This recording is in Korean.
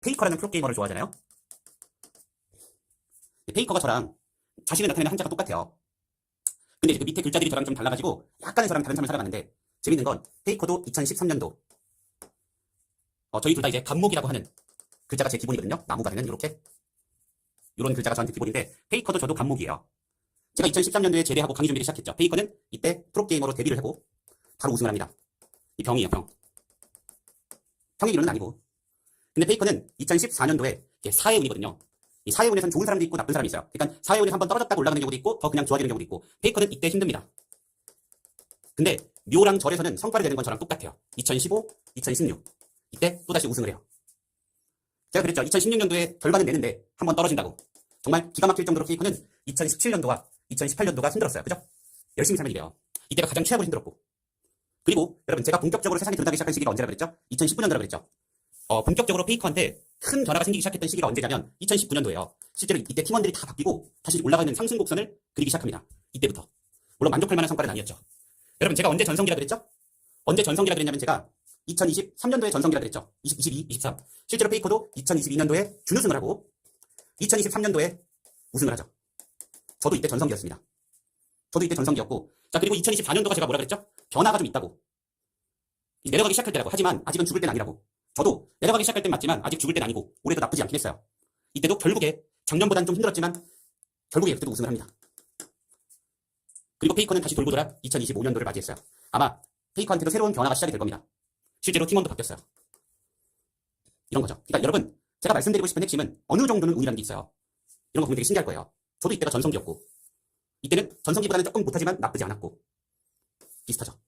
페이커라는 프로게이머를 좋아하잖아요. 페이커가 저랑 자신을 나타내는 한자가 똑같아요. 근데 그 밑에 글자들이 저랑 좀 달라가지고 약간의 저랑 다른 삶을 살아가는데 재밌는 건 페이커도 2013년도 어, 저희 둘 다 이제 감목이라고 하는 글자가 제 기본이거든요. 나무가 되는 이렇게 이런 글자가 저한테 기본인데 페이커도 저도 감목이에요. 제가 2013년도에 제대하고 강의 준비를 시작했죠. 페이커는 이때 프로게이머로 데뷔를 하고 바로 우승을 합니다. 이 병이에요, 병. 평의 기론은 아니고. 근데 페이커는 2014년도에 사회운이거든요. 이 사회운에선 좋은 사람도 있고 나쁜 사람이 있어요. 그러니까 사회운에서 한번 떨어졌다가 올라가는 경우도 있고 더 그냥 좋아지는 경우도 있고 페이커는 이때 힘듭니다. 근데 묘랑 절에서는 성과를 내는 건 저랑 똑같아요. 2015, 2016 이때 또다시 우승을 해요. 제가 그랬죠. 2016년도에 결과는 내는데 한 번 떨어진다고. 정말 기가 막힐 정도로 페이커는 2017년도와 2018년도가 힘들었어요. 그죠? 열심히 살면 이래요. 이때가 가장 최악으로 힘들었고. 그리고 여러분 제가 본격적으로 세상에 들어가기 시작한 시기가 언제라 그랬죠? 2019년도라 그랬죠. 어, 본격적으로 페이커한테 큰 변화가 생기기 시작했던 시기가 언제냐면 2019년도예요. 실제로 이때 팀원들이 다 바뀌고 다시 올라가는 상승 곡선을 그리기 시작합니다. 이때부터. 물론 만족할 만한 성과는 아니었죠. 여러분 제가 언제 전성기라 그랬죠? 언제 전성기라 그랬냐면 제가 2023년도에 전성기라 그랬죠. 20, 22, 23. 실제로 페이커도 2022년도에 준우승을 하고 2023년도에 우승을 하죠. 저도 이때 전성기였습니다. 저도 이때 전성기였고 자 그리고 2024년도가 제가 뭐라 그랬죠? 변화가 좀 있다고. 내려가기 시작할 때라고. 하지만 아직은 죽을 땐 아니라고. 저도 내려가기 시작할 땐 맞지만 아직 죽을 땐 아니고 올해도 나쁘지 않긴 했어요. 이때도 결국에 작년보다는 좀 힘들었지만 결국에 그때도 우승을 합니다. 그리고 페이커는 다시 돌고 돌아 2025년도를 맞이했어요. 아마 페이커한테도 새로운 변화가 시작이 될 겁니다. 실제로 팀원도 바뀌었어요. 이런 거죠. 그러니까 여러분 제가 말씀드리고 싶은 핵심은 어느 정도는 운이라는 게 있어요. 이런 거 보면 되게 신기할 거예요. 저도 이때가 전성기였고 이때는 전성기보다는 조금 못하지만 나쁘지 않았고 비슷하죠.